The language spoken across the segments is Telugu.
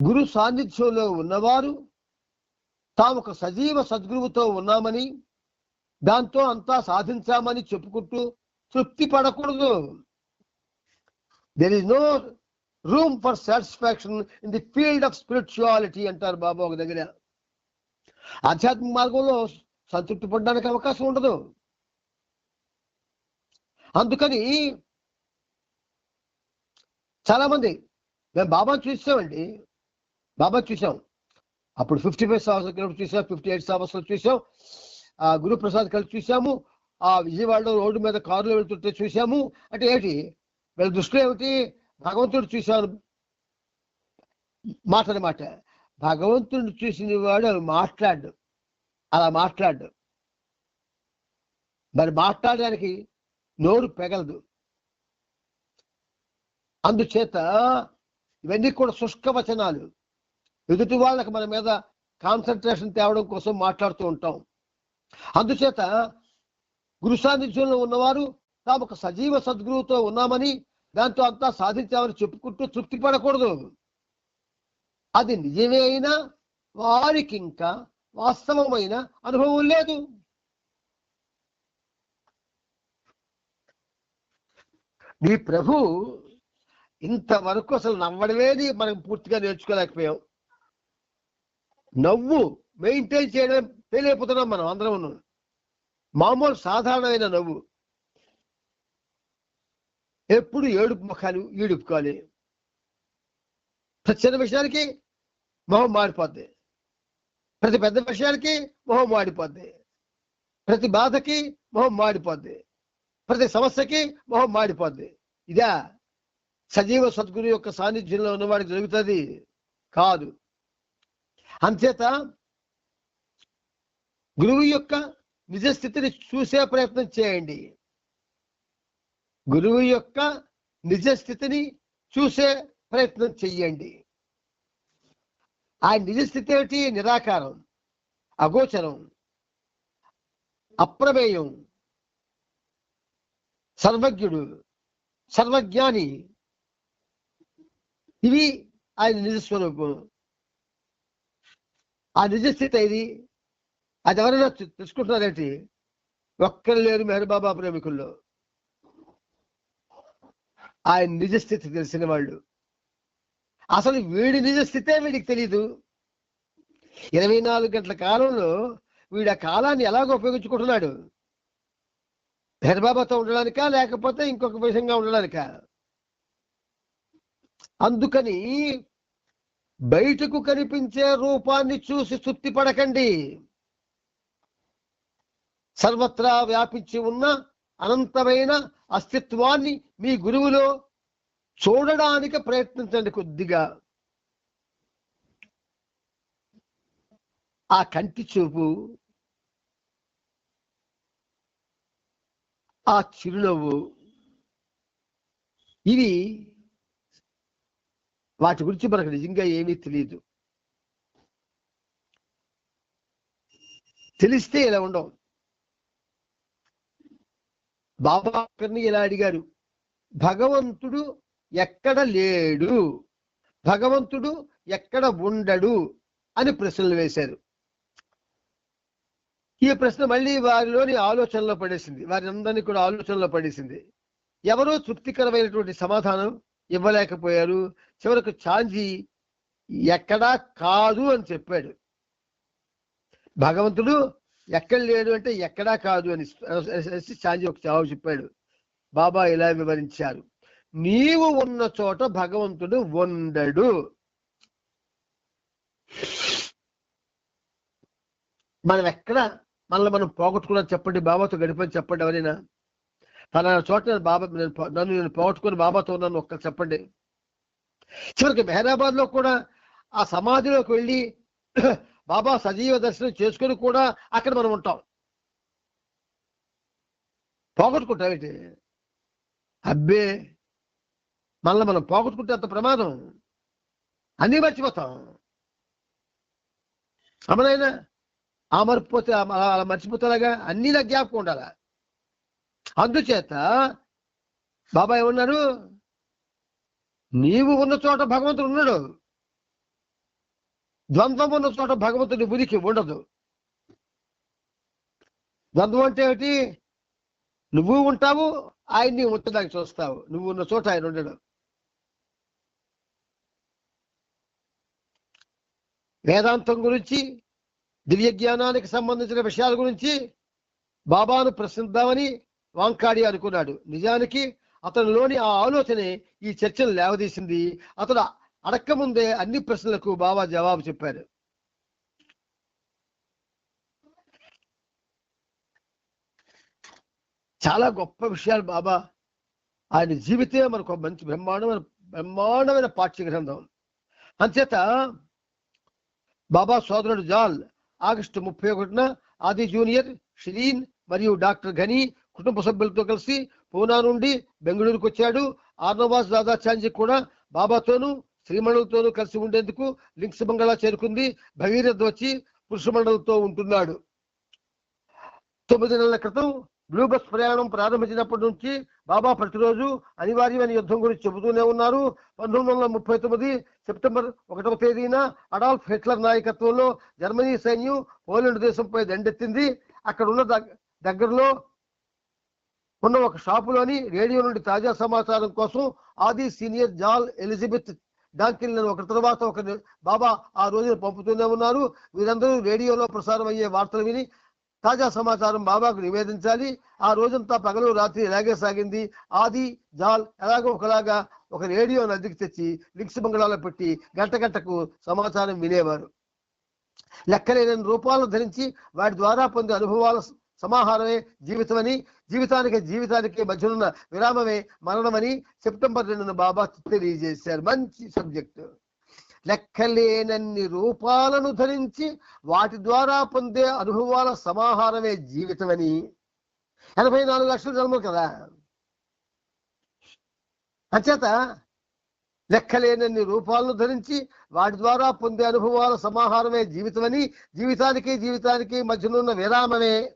గురు సాన్నిధ్యంలో ఉన్నవారు తాము ఒక సజీవ సద్గురువుతో ఉన్నామని దాంతో అంతా సాధించామని చెప్పుకుంటూ తృప్తి పడకూడదు. There is no room for satisfaction in the field of spirituality అంటారు బాబా ఒక దగ్గర. ఆధ్యాత్మిక మార్గంలో సంతృప్తి పడడానికి అవకాశం ఉండదు. అందుకని చాలా మంది మేము బాబా చూసామండి బాబా చూసాం. అప్పుడు ఫిఫ్టీ ఫైవ్ సంవత్సరాలు చూసాం ఫిఫ్టీ ఎయిట్ సంవత్సరాలు చూసాం. ఆ గురుప్రసాద్ కలిసి చూసాము. ఆ విజయవాడలో రోడ్డు మీద కారులో వెళ్తుంటే చూసాము. అంటే ఏంటి? వీళ్ళ దృష్టిలో ఏమిటి? భగవంతుడు చూశాను. మాట అనమాట భగవంతుడిని చూసిన వాడు మాట్లాడు. అలా మాట్లాడు. మరి మాట్లాడడానికి నోరు పెగలదు. అందుచేత ఇవన్నీ కూడా శుష్క వచనాలు. ఎదుటి వాళ్ళకి మన మీద కాన్సన్ట్రేషన్ తేవడం కోసం మాట్లాడుతూ ఉంటాం. అందుచేత గురు సాన్నిధ్యంలో ఉన్నవారు తాము ఒక సజీవ సద్గురువుతో ఉన్నామని దాంతో అంతా సాధించామని చెప్పుకుంటూ తృప్తి పడకూడదు. అది నిజమే అయినా వారికి ఇంకా వాస్తవమైన అనుభవం లేదు. నీ ప్రభు ఇంతవరకు అసలు నవ్వడమేది మనం పూర్తిగా నేర్చుకోలేకపోయాం. నవ్వు మెయింటైన్ చేయడం తెలియపోతున్నాం మనం అందరం మామూలు సాధారణమైన నవ్వు. ఎప్పుడు ఏడుపు ముఖాలు ఈడుపుకోవాలి ప్రతి చిన్న విషయానికి మొహం మాడిపోద్ది ప్రతి పెద్ద విషయానికి మొహం మాడిపోద్ది ప్రతి బాధకి మొహం మాడిపోద్ది ప్రతి సమస్యకి మొహం మాడిపోద్ది ఇదా సజీవ సద్గురు యొక్క సాన్నిధ్యంలో ఉన్నవాడికి జరుగుతుంది. కాదు. అంచేత గురువు యొక్క నిజస్థితిని చూసే ప్రయత్నం చేయండి. గురువు యొక్క నిజస్థితిని చూసే ప్రయత్నం చెయ్యండి. ఆ నిజస్థితి ఏమిటి? నిరాకారం అగోచరం అప్రమేయం సర్వజ్ఞుడు సర్వజ్ఞాని. ఇవి ఆయన నిజస్వరూపం ఆ నిజస్థితి ఇది అది ఎవరైనా తెలుసుకుంటున్నారేంటి? ఒక్కరు లేరు మెహర్బాబా ప్రేమికుల్లో. ఆయన నిజస్థితి తెలిసిన వాళ్ళు. అసలు వీడి నిజస్థితే వీడికి తెలియదు ఇరవై నాలుగు గంటల కాలంలో వీడు ఆ కాలాన్ని ఎలాగో ఉపయోగించుకుంటున్నాడు? మెహర్బాబాతో ఉండడానికా లేకపోతే ఇంకొక విషయంగా ఉండడానికా? అందుకని బయటకు కనిపించే రూపాన్ని చూసి తృప్తి పడకండి. సర్వత్రా వ్యాపించి ఉన్న అనంతమైన అస్తిత్వాన్ని మీ గురువులో చూడడానికి ప్రయత్నించండి కొద్దిగా. ఆ కంటి చూపు ఆ చిరునవ్వు ఇవి వాటి గురించి మనకు నిజంగా ఏమీ తెలియదు తెలిస్తే ఇలా ఉండవు. బాబాకర్ని ఇలా అడిగారు? భగవంతుడు ఎక్కడ లేడు? భగవంతుడు ఎక్కడ ఉండడు? అని ప్రశ్నలు వేశారు. ఈ ప్రశ్న మళ్ళీ వారిలోని ఆలోచనలో పడేసింది. వారి అందరినీ కూడా ఆలోచనలో పడేసింది. ఎవరో తృప్తికరమైనటువంటి సమాధానం ఇవ్వలేకపోయారు. చివరకు చాంజీ ఎక్కడా కాదు అని చెప్పాడు. భగవంతుడు ఎక్కడ లేడు అంటే ఎక్కడా కాదు అని ఛాంజీ ఒక జవాబు చెప్పాడు. బాబా ఇలా వివరించారు. నీవు ఉన్న చోట భగవంతుడు ఉండడు. మనం ఎక్కడ మనల్ని మనం పోగొట్టుకున్నా చెప్పండి. బాబాతో గడిపని చెప్పండి ఎవరైనా. ఫలానా చోట నేను బాబా నేను నన్ను నేను పోగొట్టుకుని బాబాతో ఉన్నాను ఒక్క చెప్పండి. చివరికి మెహరాబాద్లో కూడా ఆ సమాధిలోకి వెళ్ళి బాబా సజీవ దర్శనం చేసుకొని కూడా అక్కడ మనం ఉంటాం. పోగొట్టుకుంటామేంటి అబ్బే మనల్ని మనం పోగొట్టుకుంటే అంత ప్రమాదం. అన్నీ మర్చిపోతాం. అమనైనా ఆ మర్చిపోతే అలా అలా మర్చిపోతారుగా అన్నీ జ్ఞాపకం ఉండాలా? అందుచేత బాబా ఏమన్నారు? నీవు ఉన్న చోట భగవంతుడు ఉన్నాడు. ద్వంద్వం ఉన్న చోట భగవంతుడి ఉనికి ఉండదు. ద్వంద్వం అంటే ఏమిటి? నువ్వు ఉంటావు ఆయన్ని ఉంచడానికి చూస్తావు. నువ్వు ఉన్న చోట ఆయన ఉండడు. వేదాంతం గురించి దివ్య జ్ఞానానికి సంబంధించిన విషయాల గురించి బాబాను ప్రశ్నిద్దామని వాంకాడి అనుకున్నాడు. నిజానికి అతనిలోని ఆ ఆలోచనే ఈ చర్చను లేవదీసింది. అతడు అడక్క ముందే అన్ని ప్రశ్నలకు బాబా జవాబు చెప్పారు చాలా గొప్ప విషయాలు బాబా. ఆయన జీవితమే మనకు ఒక మంచి బ్రహ్మాండమైన బ్రహ్మాండమైన పాఠ్య గ్రంథం అంచేత బాబా సోదరుడు జాల్ ఆగస్టు ముప్పై ఒకటిన ఆది జూనియర్ షిరీన్ మరియు డాక్టర్ ఘనీ కుటుంబ సభ్యులతో కలిసి పూనా నుండి బెంగళూరుకు వచ్చాడు. ఆర్నవాస్ దాదాచాంజీ కూడా బాబాతోనూ శ్రీమండలతోనూ కలిసి ఉండేందుకు లింక్స్ బంగళా చేరుకుంది. భగీరథ వచ్చి పురుషమండలతో ఉంటున్నాడు. తొమ్మిది నెలల క్రితం బ్లూ బస్ ప్రయాణం ప్రారంభించినప్పటి నుంచి బాబా ప్రతిరోజు అనివార్యమైన యుద్ధం గురించి చెబుతూనే ఉన్నారు. పంతొమ్మిది వందల ముప్పై తొమ్మిది సెప్టెంబర్ ఒకటవ తేదీన అడాల్ఫ్ హిట్లర్ నాయకత్వంలో జర్మనీ సైన్యం పోలాండ్ దేశంపై దండెత్తింది. అక్కడ ఉన్న దగ్- దగ్గరలో ఉన్న ఒక షాపులోని రేడియో నుండి తాజా సమాచారం కోసం ఆది సీనియర్ జాల్ ఎలిజబెత్ డాంకిల్ ఒకరి తర్వాత ఒక బాబా ఆ రోజున పంపుతూనే ఉన్నారు. వీరందరూ రేడియోలో ప్రసారం అయ్యే వార్తలు విని తాజా సమాచారం బాబాకు నివేదించాలి. ఆ రోజంతా పగలు రాత్రి ఇలాగే సాగింది. ఆది జాల్ ఎలాగో ఒకలాగా ఒక రేడియో నదికి తెచ్చి లింక్స్ బంగ్లాలో పెట్టి గంట గంటకు సమాచారం వినేవారు. లెక్కలేని రూపాలను ధరించి వాటి ద్వారా పొందే అనుభవాల సమాహారమే జీవితమని జీవితానికి జీవితానికి మధ్యనున్న విరామమే మరణమని సెప్టెంబర్ రెండున బాబా తెలియజేశారు. మంచి సబ్జెక్టు. లెక్కలేనన్ని రూపాలను ధరించి వాటి ద్వారా పొందే అనుభవాల సమాహారమే జీవితమని. ఎనభై నాలుగు లక్షల జన్మలు కదా. అంచేత లెక్కలేనన్ని రూపాలను ధరించి వాటి ద్వారా పొందే అనుభవాల సమాహారమే జీవితమని జీవితానికి జీవితానికి మధ్యనున్న విరామమే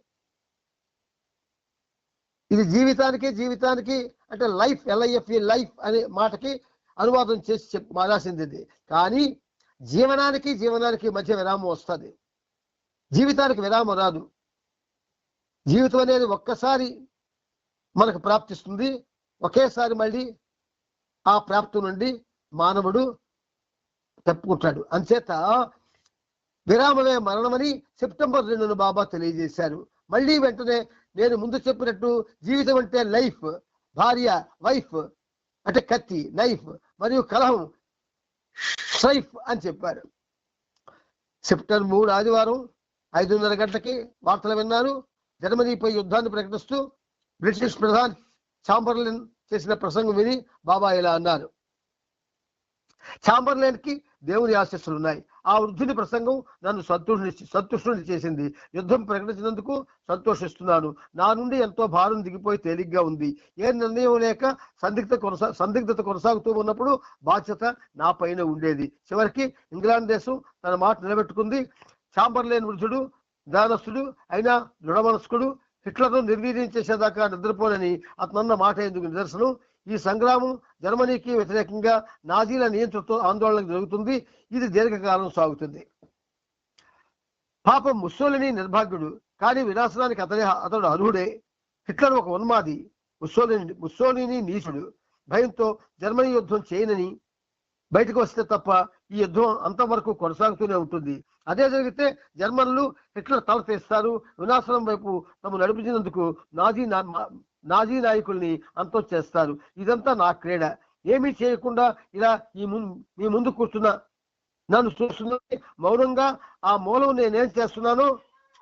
ఇది జీవితానికి జీవితానికి అంటే లైఫ్ ఎల్ఐఎఫ్ఈ లైఫ్ అనే మాటకి అనువాదం చేసి చెప్ మారాల్సింది ఇది. కానీ జీవనానికి జీవనానికి మధ్య విరామం వస్తుంది. జీవితానికి విరామం రాదు. జీవితం అనేది ఒక్కసారి మనకు ప్రాప్తిస్తుంది. ఒకేసారి మళ్ళీ ఆ ప్రాప్తి నుండి మానవుడు తప్పుకుంటాడు. అంచేత విరామమే మరణమని సెప్టెంబర్ రెండున బాబా తెలియజేశారు. మళ్ళీ వెంటనే నేను ముందు చెప్పినట్టు జీవితం అంటే లైఫ్ భార్య వైఫ్ అంటే కత్తి నైఫ్ మరియు కలహం స్ట్రైఫ్ అని చెప్పారు. సెప్టెంబర్ మూడు ఆదివారం ఐదున్నర గంటలకి వార్తలు విన్నారు జర్మనీపై యుద్ధాన్ని ప్రకటిస్తూ బ్రిటిష్ ప్రధాని చాంబర్లిన్ చేసిన ప్రసంగం విని బాబా ఇలా అన్నారు. చాంబర్లైన్కి దేవుని ఆశస్సులు ఉన్నాయి ఆ వృద్ధుని ప్రసంగం నన్ను సంతోషి సంతుష్టుని చేసింది. యుద్ధం ప్రకటించినందుకు సంతోషిస్తున్నాను. నా నుండి ఎంతో భారం దిగిపోయి తేలిగ్గా ఉంది. ఏ నిర్ణయం లేక సందిగ్ధ కొనసా సందిగ్ధత కొనసాగుతూ ఉన్నప్పుడు బాధ్యత నా పైన ఉండేది. చివరికి ఇంగ్లాండ్ దేశం తన మాట నిలబెట్టుకుంది. చాంబర్లేన్ వృద్ధుడు దానస్తుడు అయినా దృఢమనస్కుడు హిట్లర్ను నిర్వీర్యం చేసేదాకా నిద్రపోనని అతనన్న మాట ఎందుకు నిదర్శనం? ఈ సంగ్రామం జర్మనీకి వ్యతిరేకంగా నాజీల నియంత్రణతో ఆందోళన జరుగుతుంది. ఇది దీర్ఘకాలం సాగుతుంది. పాపం ముస్సోలిని నిర్భాగ్యుడు కానీ వినాశనానికి అతడే అతడు అర్హుడే. హిట్లర్ ఒక ఉన్మాది ముస్సోలిని ముస్సోలిని నీచుడు. భయంతో జర్మనీ యుద్ధం చేయనని బయటకు వస్తే తప్ప ఈ యుద్ధం అంతవరకు కొనసాగుతూనే ఉంటుంది. అదే జరిగితే జర్మన్లు హిట్లర్ తల తీస్తారు. వినాశనం వైపు తమ నడిపించినందుకు నాజీ నాజీ నాయకుల్ని అంతం చేస్తారు. ఇదంతా నా క్రీడ. ఏమీ చేయకుండా ఇలా ఈ ముందు మీ ముందు కూర్చున్నా నన్ను చూస్తున్నది మౌనంగా ఆ మూలం నేనేం చేస్తున్నానో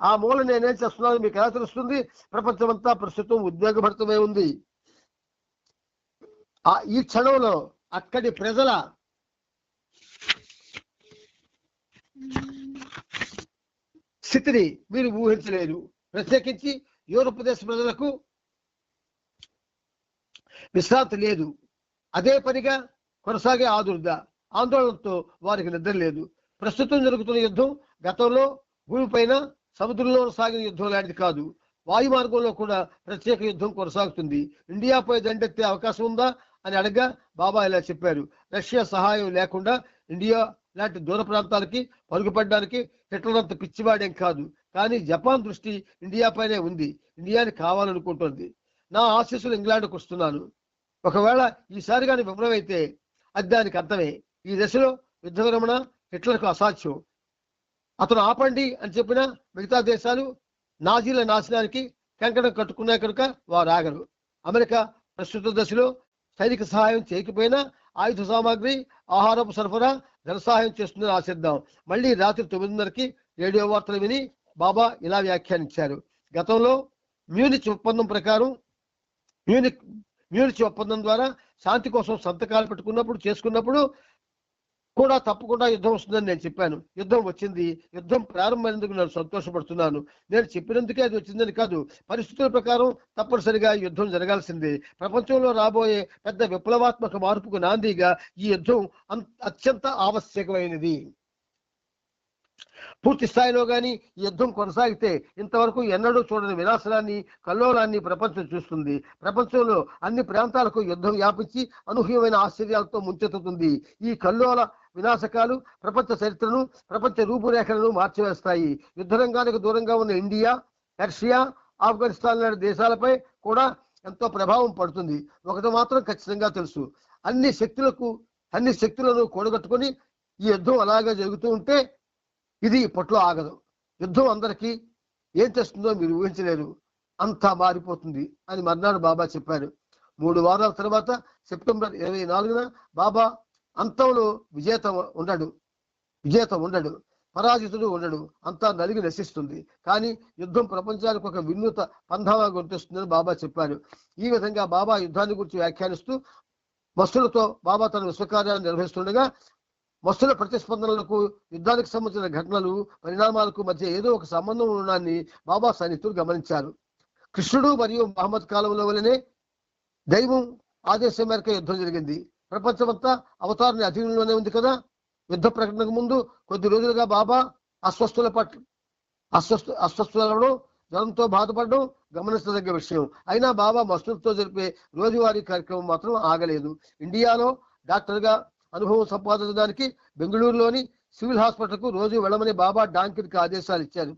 ఆ మూలం నేనేం చేస్తున్నానో మీకు ఎలా తెలుస్తుంది? ప్రపంచమంతా ప్రస్తుతం ఉద్వేగభరితమై ఉంది. ఆ ఈ క్షణంలో అక్కడి ప్రజల స్థితిని మీరు ఊహించలేరు ప్రత్యేకించి యూరోప్ దేశ ప్రజలకు విశ్రాంతి లేదు. అదే పనిగా కొనసాగే ఆదుర్ద. ఆందోళనతో వారికి నిద్ర లేదు. ప్రస్తుతం జరుగుతున్న యుద్ధం గతంలో భూమిపైన సముద్రంలో సాగిన యుద్ధం లాంటిది కాదు. వాయు మార్గంలో కూడా ప్రత్యేక యుద్ధం కొనసాగుతుంది. ఇండియాపై దండెత్తే అవకాశం ఉందా అని అడగా బాబా ఇలా చెప్పారు. రష్యా సహాయం లేకుండా ఇండియా లాంటి దూర ప్రాంతాలకి పరుగుపడడానికి హిట్లర్ అంత పిచ్చివాడేం కాదు. కానీ జపాన్ దృష్టి ఇండియాపైనే ఉంది. ఇండియాని కావాలనుకుంటుంది. నా ఆశీస్సులు ఇంగ్లాండ్కు వస్తున్నాను. ఒకవేళ ఈసారి కానీ విఫలమైతే అది దానికి అర్థమే. ఈ దశలో యుద్ధ విరమణ హిట్లర్కు అసాధ్యం. అతను ఆపండి అని చెప్పిన మిగతా దేశాలు నాజీల నాశనానికి కంకణం కట్టుకున్నాయి కనుక వారు ఆగరు. అమెరికా ప్రస్తుత దశలో సైనిక సహాయం చేయకపోయినా ఆయుధ సామాగ్రి ఆహారపు సరఫరా ధన సహాయం చేస్తుందని ఆశిద్దాం. మళ్ళీ రాత్రి తొమ్మిదిన్నరకి రేడియో వార్తలు విని బాబా ఇలా వ్యాఖ్యానించారు. గతంలో మ్యూనిక్ ఒప్పందం ప్రకారం మ్యూనిక్ మ్యూనిచ్ ఒప్పందం ద్వారా శాంతి కోసం సంతకాలు పెట్టుకున్నప్పుడు చేసుకున్నప్పుడు కూడా తప్పకుండా యుద్ధం వస్తుందని నేను చెప్పాను. యుద్ధం వచ్చింది. యుద్ధం ప్రారంభమైనందుకు నేను సంతోషపడుతున్నాను. నేను చెప్పినందుకే అది వచ్చిందని కాదు. పరిస్థితుల ప్రకారం తప్పనిసరిగా యుద్ధం జరగాల్సిందే. ప్రపంచంలో రాబోయే పెద్ద విప్లవాత్మక మార్పుకు నాందిగా ఈ యుద్ధం అత్యంత ఆవశ్యకమైనది. పూర్తి స్థాయిలో కానీ యుద్ధం కొనసాగితే ఇంతవరకు ఎన్నడూ చూడని వినాశనాన్ని కల్లోలాన్ని ప్రపంచం చూస్తుంది. ప్రపంచంలో అన్ని ప్రాంతాలకు యుద్ధం వ్యాపించి అనూహ్యమైన ఆశ్చర్యాలతో ముంచెత్తుతుంది. ఈ కల్లోల వినాశకాలు ప్రపంచ చరిత్రను ప్రపంచ రూపురేఖలను మార్చివేస్తాయి. యుద్ధ రంగానికి దూరంగా ఉన్న ఇండియా రష్యా ఆఫ్ఘనిస్తాన్ లాంటి దేశాలపై కూడా ఎంతో ప్రభావం పడుతుంది. ఒకటి మాత్రం ఖచ్చితంగా తెలుసు. అన్ని శక్తులకు అన్ని శక్తులను కూడగట్టుకొని ఈ యుద్ధం అలాగే జరుగుతూ ఉంటే ఇది ఇప్పట్లో ఆగదు. యుద్ధం అందరికీ ఏం తెస్తుందో మీరు ఊహించలేరు. అంతా మారిపోతుంది అని మర్నాడు బాబా చెప్పారు. మూడు వారాల తర్వాత సెప్టెంబర్ ఇరవై నాలుగున బాబా అంతంలో విజేత ఉండడు. విజేత ఉండడు. పరాజితుడు ఉండడు. అంతా నలిగి నశిస్తుంది. కానీ యుద్ధం ప్రపంచానికి ఒక వినూత పంధావా గుర్తిస్తుందని బాబా చెప్పారు. ఈ విధంగా బాబా యుద్ధాన్ని గురించి వ్యాఖ్యానిస్తూ మస్తులతో బాబా తన విశ్వకార్యాన్ని నిర్వహిస్తుండగా మస్తుల ప్రతిస్పందనలకు యుద్ధానికి సంబంధించిన ఘటనలు పరిణామాలకు మధ్య ఏదో ఒక సంబంధం ఉండడాన్ని బాబా సైనికులు గమనించారు. కృష్ణుడు మరియు మహమ్మద్ కాలంలో వలనే దైవం ఆదేశం మేరకు యుద్ధం జరిగింది. ప్రపంచమంతా అవతారాన్ని అధీనంలోనే ఉంది కదా? యుద్ధ ప్రకటనకు ముందు కొద్ది రోజులుగా బాబా అస్వస్థుల పట్ల అస్వస్థ అస్వస్థులవడం జ్వరంతో బాధపడడం గమనించదగ్గ విషయం. అయినా బాబా మస్తులతో జరిపే రోజువారీ కార్యక్రమం మాత్రం ఆగలేదు. ఇండియాలో డాక్టర్గా అనుభవం సంపాదించడానికి బెంగళూరులోని సివిల్ హాస్పిటల్కు రోజు వెళ్ళమని బాబా డాంకిన్కి ఆదేశాలు ఇచ్చారు.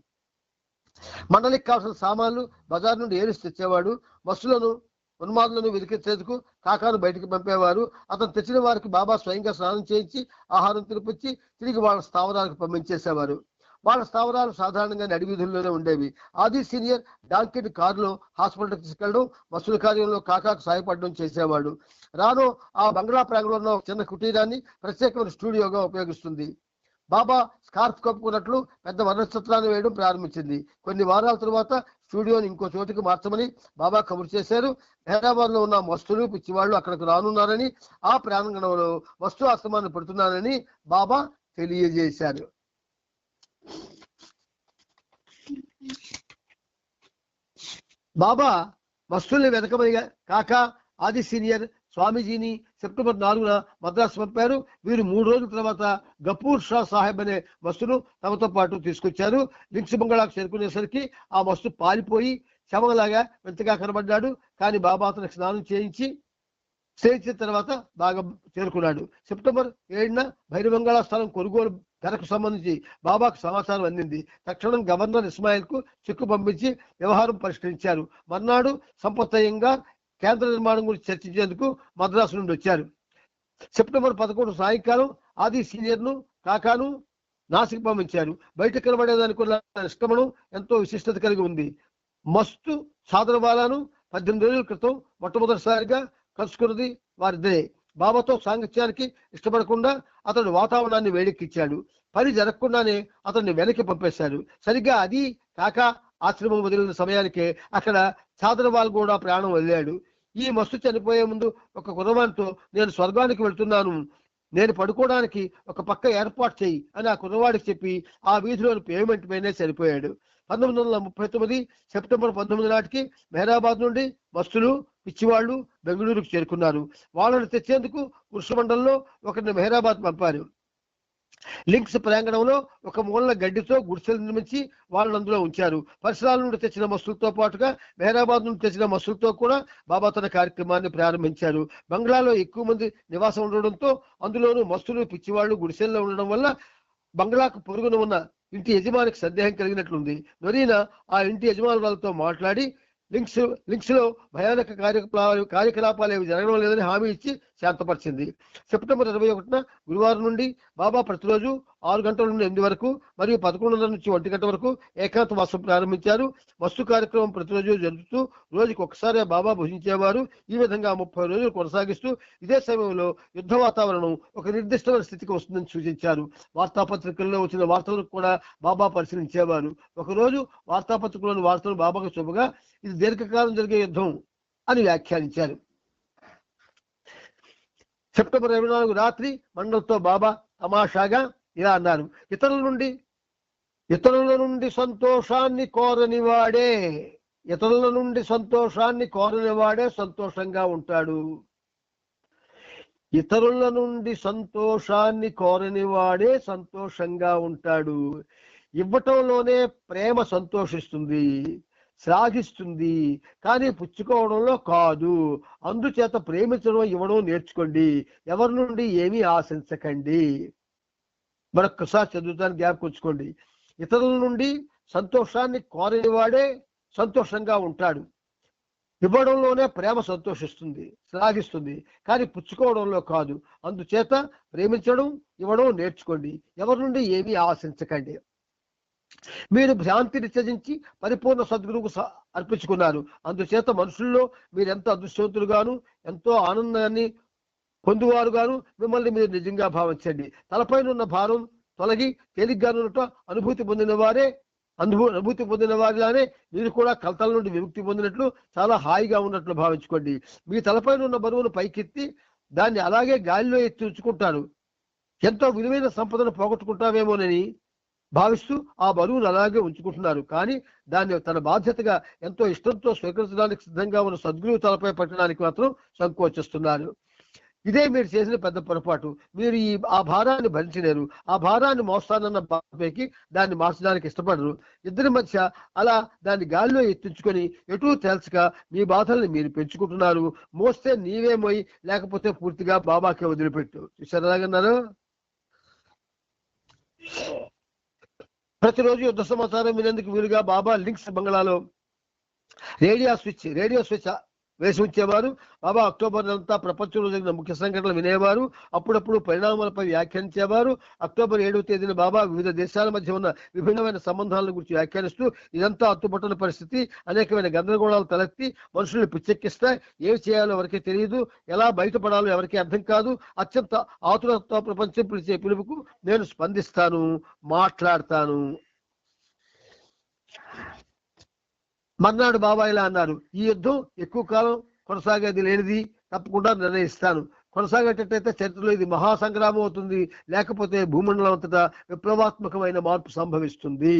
మండలికి కావాల్సిన సామాన్లు బజార్ నుండి ఏరిసి తెచ్చేవాడు బస్సులను ఉన్మాదులను వెలికించేందుకు కాకాను బయటికి పంపేవారు. అతను తెచ్చిన వారికి బాబా స్వయంగా స్నానం చేయించి ఆహారం తినిపించి తిరిగి వాళ్ళ స్థావరానికి పంపించేసేవారు. వాళ్ళ స్థావరాలు సాధారణంగా నడివీధుల్లోనే ఉండేవి. ఆది సీనియర్ డాంకిన్ కారులో హాస్పిటల్కి తీసుకెళ్ళడం వసూలు కార్యంలో కాకాకు సాయపడడం చేసేవాడు. రాను ఆ బంగ్లా ప్రాంగణంలో ఉన్న ఒక చిన్న కుటీరాన్ని ప్రత్యేకమైన స్టూడియోగా ఉపయోగిస్తుంది. బాబా స్కార్ఫ్ కప్పుకున్నట్లు పెద్ద వర్ణచిత్రాన్ని వేయడం ప్రారంభించింది. కొన్ని వారాల తరువాత స్టూడియోని ఇంకో చోటికి మార్చమని బాబా కబురు చేశారు. హైదరాబాద్లో ఉన్న మస్తులు పిచ్చివాళ్ళు అక్కడికి రానున్నారని ఆ ప్రాంగణంలో వస్తు ఆశ్రమాన్ని పెడుతున్నానని బాబా తెలియజేశారు. బాబా వస్తువుల్ని వెతకమని కాక ఆది సీనియర్ స్వామీజీని సెప్టెంబర్ నాలుగున మద్రాసు పంపారు. వీరు మూడు రోజుల తర్వాత గపూర్ షా సాహెబ్ అనే వస్తును తమతో పాటు తీసుకొచ్చారు. లింక్స్ బంగాళాకు చేరుకునేసరికి ఆ వస్తు పాలిపోయి శవంలాగా వింతగా కనబడ్డాడు. కానీ బాబా అతను స్నానం చేయించి చేయించిన తర్వాత బాగా చేరుకున్నాడు. సెప్టెంబర్ ఏడున భైరవంగాళ స్థలం కొనుగోలు ధరకు సంబంధించి బాబాకు సమాచారం అందింది. తక్షణం గవర్నర్ ఇస్మాయిల్కు చెక్కు పంపించి వ్యవహారం పరిష్కరించారు. మర్నాడు సంప్రదాయంగా కేంద్ర నిర్మాణం గురించి చర్చించేందుకు మద్రాసు నుండి వచ్చారు. సెప్టెంబర్ పదకొండు సాయంకాలం ఆది సీనియర్ను కాకాను నాసిక్ పంపించారు. బయట కనబడేదనుకున్న నిష్క్రమణం ఎంతో విశిష్టత కలిగి ఉంది. మస్తు సాధనబాలను పద్దెనిమిది రోజుల క్రితం మొట్టమొదటిసారిగా కలుసుకున్నది వారిద్దరే బాబాతో సాంగత్యానికి ఇష్టపడకుండా అతడు వాతావరణాన్ని వేడెక్కిచ్చాడు. పని జరగకుండానే అతన్ని వెనక్కి పంపేశాడు సరిగ్గా అది కాక ఆశ్రమం వదిలిన సమయానికే అక్కడ చాదరవాల్ కూడా ప్రాణం వదిలాడు. ఈ మస్తు చనిపోయే ముందు ఒక కుర్రవానితో నేను స్వర్గానికి వెళ్తున్నాను. నేను పడుకోవడానికి ఒక పక్క ఏర్పాటు చేయి అని ఆ కుర్రవాడికి చెప్పి ఆ వీధిలోని పేమెంట్ పైనే చనిపోయాడు పంతొమ్మిది వందల ముప్పై తొమ్మిది సెప్టెంబర్ పంతొమ్మిది నాటికి మెహరాబాద్ నుండి బస్సులు పిచ్చివాళ్ళు బెంగళూరుకు చేరుకున్నారు. వాళ్ళను తెచ్చేందుకు పురుషమండలంలో ఒకరిని మెహరాబాద్ పంపారు. లింక్స్ ప్రాంగణంలో ఒక మూలన గడ్డితో గుడిసెలు నిర్మించి వాళ్ళని అందులో ఉంచారు. పరిసరాల నుండి తెచ్చిన మస్తులతో పాటుగా మెహరాబాద్ నుండి తెచ్చిన మస్తులతో కూడా బాబా తన కార్యక్రమాన్ని ప్రారంభించారు. బంగ్లాలో ఎక్కువ మంది నివాసం ఉండడంతో అందులోనూ మస్తులు పిచ్చివాళ్ళు గుడిసెల్లో ఉండడం వల్ల బంగ్లాకు పొరుగున ఉన్న ఇంటి యజమానికి సందేహం కలిగినట్లుంది. నొరీనా ఆ ఇంటి యజమానురాలతో మాట్లాడి లింక్స్ లింక్స్లో భయానక కార్యకలాపాలు కార్యకలాపాలు ఏమి జరగడం లేదని హామీ ఇచ్చి శాంతపరిచింది. సెప్టెంబర్ ఇరవై ఒకటిన గురువారం నుండి బాబా ప్రతిరోజు ఆరు గంటల నుండి ఎనిమిది వరకు మరియు పదకొండున్నర నుంచి ఒంటి గంట వరకు ఏకాంత వాసం ప్రారంభించారు. వస్తు కార్యక్రమం ప్రతిరోజు జరుపుతూ రోజుకి ఒకసారి బాబా భుజించేవారు. ఈ విధంగా ముప్పై రోజులు కొనసాగిస్తూ ఇదే సమయంలో యుద్ధ వాతావరణం ఒక నిర్దిష్టమైన స్థితికి వస్తుందని సూచించారు. వార్తాపత్రికల్లో వచ్చిన వార్తలను కూడా బాబా పరిశీలించేవారు. ఒకరోజు వార్తాపత్రికలోని వార్తలు బాబాకు చూపగా ఇది దీర్ఘకాలం జరిగే యుద్ధం అని వ్యాఖ్యానించారు. సెప్టెంబర్ ఇరవై నాలుగు రాత్రి మండలతో బాబా తమాషాగా ఇలా అన్నారు. ఇతరుల నుండి ఇతరుల నుండి సంతోషాన్ని కోరని వాడే ఇతరుల నుండి సంతోషాన్ని కోరని వాడే సంతోషంగా ఉంటాడు. ఇతరుల నుండి సంతోషాన్ని కోరని వాడే సంతోషంగా ఉంటాడు. ఇవ్వటంలోనే ప్రేమ సంతోషిస్తుంది. శ్లాఘిస్తుంది. కానీ పుచ్చుకోవడంలో కాదు. అందుచేత ప్రేమించడం ఇవ్వడం నేర్చుకోండి. ఎవరి నుండి ఏమీ ఆశించకండి. మరొక్కసారి చదువుతాను జ్ఞాపకొచ్చుకోండి ఇతరుల నుండి సంతోషాన్ని కోరేవాడే సంతోషంగా ఉంటాడు. ఇవ్వడంలోనే ప్రేమ సంతోషిస్తుంది శ్లాఘిస్తుంది. కానీ పుచ్చుకోవడంలో కాదు. అందుచేత ప్రేమించడం ఇవ్వడం నేర్చుకోండి. ఎవరి నుండి ఏమీ ఆశించకండి. మీరు భ్రాంతిని త్యజించి పరిపూర్ణ సద్గురువుకు స- అర్పించుకున్నారు. అందుచేత మనుషుల్లో మీరు ఎంత అదృష్టవంతులుగాను ఎంతో ఆనందాన్ని పొందువారుగాను మిమ్మల్ని మీరు నిజంగా భావించండి. తలపైన ఉన్న భారం తొలగి తేలిగ్గానున్నట అనుభూతి పొందిన వారే అనుభూ అనుభూతి పొందిన వారిలానే మీరు కూడా కలతల నుండి విముక్తి పొందినట్లు చాలా హాయిగా ఉన్నట్లు భావించుకోండి. మీ తలపైన ఉన్న బరువును పైకెత్తి దాన్ని అలాగే గాలిలో ఎత్తి ఉంచుకుంటారు. ఎంతో విలువైన సంపదను పోగొట్టుకుంటామేమోనని భావిస్తూ ఆ బరువును అలాగే ఉంచుకుంటున్నారు. కానీ దాన్ని తన బాధ్యతగా ఎంతో ఇష్టంతో స్వీకరించడానికి సిద్ధంగా ఉన్న సద్గురువు తలపై పట్టడానికి మాత్రం సంకోచిస్తున్నారు. ఇదే మీరు చేసిన పెద్ద పొరపాటు. మీరు ఈ ఆ భారాన్ని భరించలేరు. ఆ భారాన్ని మోస్తానన్న బాధపైకి దాన్ని మార్చడానికి ఇష్టపడరు. ఇద్దరి మధ్య అలా దాన్ని గాలిలో ఎత్తించుకొని ఎటూ తేల్చక మీ బాధల్ని మీరు పెంచుకుంటున్నారు. మోస్తే నీవేమోయి లేకపోతే పూర్తిగా బాబాకే వదిలిపెట్టు. చూసారు ఎలాగన్నారు ప్రతిరోజు యుద్ధ సమాచారం వినేందుకు వీలుగా బాబా లింక్స్ బంగ్లాలో రేడియో స్విచ్ రేడియో స్విచ్ వేసి ఉంచేవారు బాబా అక్టోబర్ అంతా ప్రపంచంలో జరిగిన ముఖ్య సంఘటనలు వినేవారు. అప్పుడప్పుడు పరిణామాలపై వ్యాఖ్యానించేవారు. అక్టోబర్ ఏడవ తేదీన బాబా వివిధ దేశాల మధ్య ఉన్న విభిన్నమైన సంబంధాల గురించి వ్యాఖ్యానిస్తూ ఇదంతా అత్తుపట్టని పరిస్థితి. అనేకమైన గందరగోళాలు తలెత్తి మనుషుల్ని పిచ్చెక్కిస్తాయి ఏమి చేయాలో ఎవరికీ తెలియదు. ఎలా బయటపడాలో ఎవరికీ అర్థం కాదు. అత్యంత ఆతురత ప్రపంచం పిలిచే పిలుపుకు నేను స్పందిస్తాను మాట్లాడతాను. మర్నాడు బాబా ఇలా అన్నారు ఈ యుద్ధం ఎక్కువ కాలం కొనసాగేది లేనిది తప్పకుండా నిర్ణయిస్తాను. కొనసాగేటట్టయితే చరిత్రలో ఇది మహాసంగ్రామం అవుతుంది. లేకపోతే భూమండలం అంతటా విప్లవాత్మకమైన మార్పు సంభవిస్తుంది.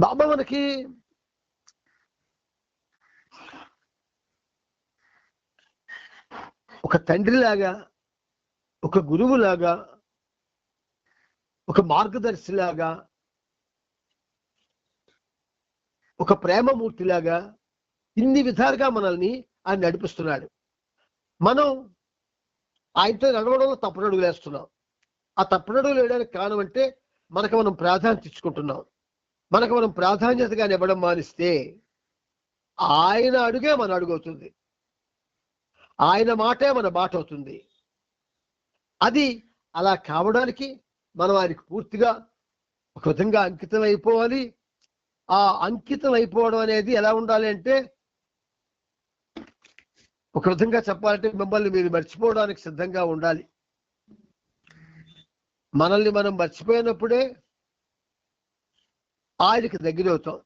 బాబా మనకి ఒక తండ్రిలాగా ఒక గురువులాగా ఒక మార్గదర్శిలాగా ఒక ప్రేమమూర్తిలాగా ఇన్ని విధాలుగా మనల్ని ఆయన నడిపిస్తున్నాడు. మనం ఆయనతో నడవడంలో తప్పునడుగులేస్తున్నాం ఆ తప్పుడడుగులు వేయడానికి కారణం అంటే మనకు మనం ప్రాధాన్యత ఇచ్చుకుంటున్నాం. మనకు మనం ప్రాధాన్యతగా ఇవ్వడం మానిస్తే ఆయన అడుగే మన అడుగవుతుంది ఆయన మాటే మన మాట అవుతుంది. అది అలా కావడానికి మనం ఆయనకు పూర్తిగా ఒక విధంగా అంకితం అయిపోవాలి ఆ అంకితం అయిపోవడం అనేది ఎలా ఉండాలి అంటే ఒక విధంగా చెప్పాలంటే మిమ్మల్ని మీరు మర్చిపోవడానికి సిద్ధంగా ఉండాలి. మనల్ని మనం మర్చిపోయినప్పుడే ఆయనకి దగ్గరవుతాం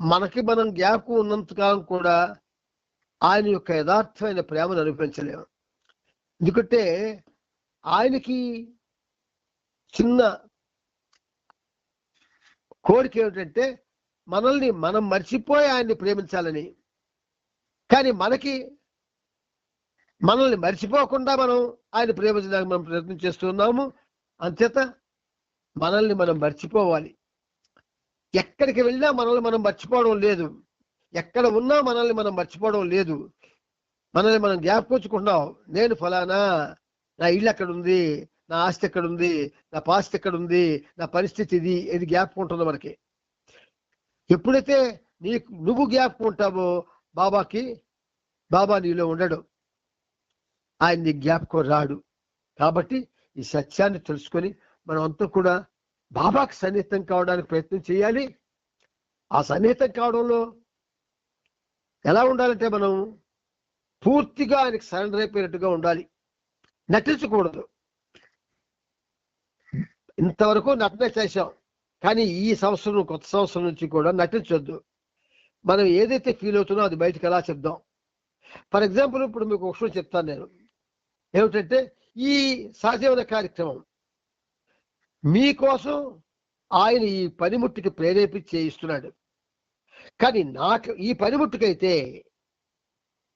మనకి మనం జ్ఞాపకం ఉన్నంతకాలం కూడా ఆయన యొక్క యథార్థమైన ప్రేమను అనిపించలేము ఎందుకంటే ఆయనకి చిన్న కోరిక ఏమిటంటే మనల్ని మనం మర్చిపోయి ఆయన్ని ప్రేమించాలని. కానీ మనకి మనల్ని మర్చిపోకుండా మనం ఆయన ప్రేమించడానికి మనం ప్రయత్నం చేస్తున్నాము అంతేత మనల్ని మనం మర్చిపోవాలి. ఎక్కడికి వెళ్ళినా మనల్ని మనం మర్చిపోవడం లేదు. ఎక్కడ ఉన్నా మనల్ని మనం మర్చిపోవడం లేదు. మనల్ని మనం జ్ఞాపకొచ్చుకుంటున్నాం నేను ఫలానా నా ఇల్లు ఎక్కడ ఉంది. నా ఆస్తి ఎక్కడ ఉంది నా పాస్తి ఎక్కడ ఉంది నా పరిస్థితి ఇది ఇది జ్ఞాపకం ఉంటుంది మనకి. ఎప్పుడైతే నీకు నువ్వు జ్ఞాపకం ఉంటావో బాబాకి బాబా నీలో ఉండడు. ఆయన నీ జ్ఞాపకం రాడు. కాబట్టి ఈ సత్యాన్ని తెలుసుకొని మనం అంతా కూడా బాబాకి సన్నిహితం కావడానికి ప్రయత్నం చేయాలి. ఆ సన్నిహితం కావడంలో ఎలా ఉండాలంటే మనం పూర్తిగా ఆయనకి సరెండర్ అయిపోయినట్టుగా ఉండాలి. నటించకూడదు. ఇంతవరకు నటన చేశాం. కానీ ఈ సంవత్సరం కొత్త సంవత్సరం నుంచి కూడా నటించొద్దు. మనం ఏదైతే ఫీల్ అవుతున్నో అది బయటకు ఎలా చెప్దాం? ఫర్ ఎగ్జాంపుల్ ఇప్పుడు మీకు ఒక చెప్తాను నేను. ఏమిటంటే ఈ సహజీవన కార్యక్రమం మీకోసం ఆయన ఈ పనిముట్టుకి ప్రేరేపించి చేయిస్తున్నాడు కానీ నాకు ఈ పనిముట్టుకైతే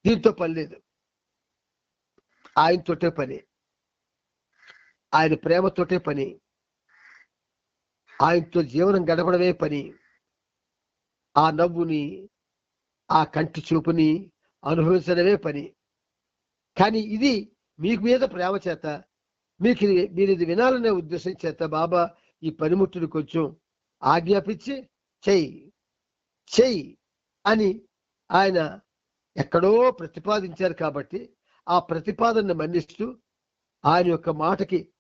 దీంతో పని లేదు. ఆయనతోటే పని. ఆయన ప్రేమతోటే పని. ఆయనతో జీవనం గడపడమే పని. ఆ నవ్వుని ఆ కంటి చూపుని అనుభవించడమే పని. కానీ ఇది మీకు మీద ప్రేమ చేత మీకు ఇది- మీరు ఇది వినాలనే ఉద్దేశం చేత బాబా ఈ పనిముట్టుని కొంచెం ఆజ్ఞాపించి చెయ్యి చెయ్యి అని ఆయన ఎక్కడో ప్రతిపాదించారు కాబట్టి ఆ ప్రతిపాదనను మన్నిస్తూ ఆయన యొక్క మాటకి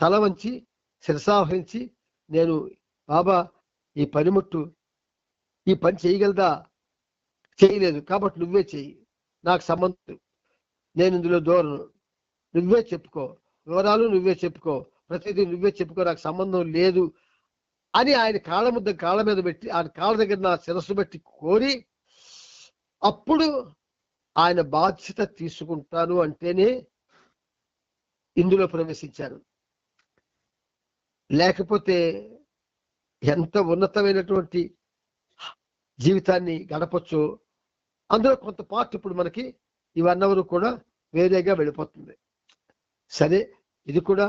తల వంచి శిరసాహరించి నేను బాబా ఈ పనిముట్టు ఈ పని చేయగలదా? చేయలేదు కాబట్టి నువ్వే చెయ్యి. నాకు సంబంధం నేను ఇందులో దూరం నువ్వే చెప్పుకో. వివరాలు నువ్వే చెప్పుకో. ప్రతిదీ నువ్వే చెప్పుకో. నాకు సంబంధం లేదు అని ఆయన కాళ్ళ ముద్ద కాళ్ళ మీద పెట్టి ఆయన కాళ్ళ దగ్గర నా శిరస్సు పెట్టి కోరి అప్పుడు ఆయన బాధ్యత తీసుకుంటాను అంటేనే ఇందులో ప్రవేశించాను లేకపోతే ఎంత ఉన్నతమైనటువంటి జీవితాన్ని గడపచ్చు. అందులో కొంత పార్ట్ ఇప్పుడు మనకి ఈ వన్ అవర్ కూడా వేరేగా వెళ్ళిపోతుంది. సరే ఇది కూడా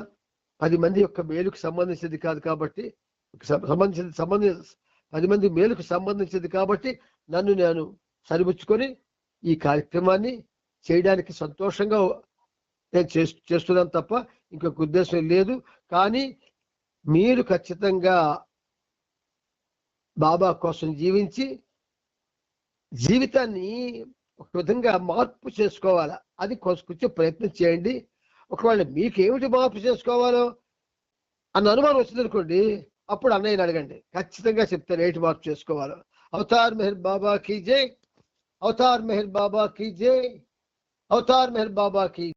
పది మంది యొక్క మేలుకు సంబంధించింది కాదు కాబట్టి సంబంధించింది సంబంధి పది మంది మేలుకు సంబంధించింది కాబట్టి నన్ను నేను సరిపుచ్చుకొని ఈ కార్యక్రమాన్ని చేయడానికి సంతోషంగా నేను చేస్తున్నాను తప్ప ఇంకొక ఉద్దేశం లేదు. కానీ మీరు ఖచ్చితంగా బాబా కోసం జీవించి జీవితాన్ని ఒక విధంగా మార్పు చేసుకోవాలా? అది కోసుకొచ్చే ప్రయత్నం చేయండి. ఒకవేళ మీకు ఏమిటి మార్పు చేసుకోవాలో అన్న అనుమానం వచ్చిందనుకోండి అప్పుడు అన్నయ్యని అడగండి. ఖచ్చితంగా చెప్తాను ఏంటి మార్పు చేసుకోవాలో. అవతార్ మెహర్ బాబా కీ జై. అవతార్ మెహర్ బాబా కీ జై. అవతార్ మెహర్ బాబా కీ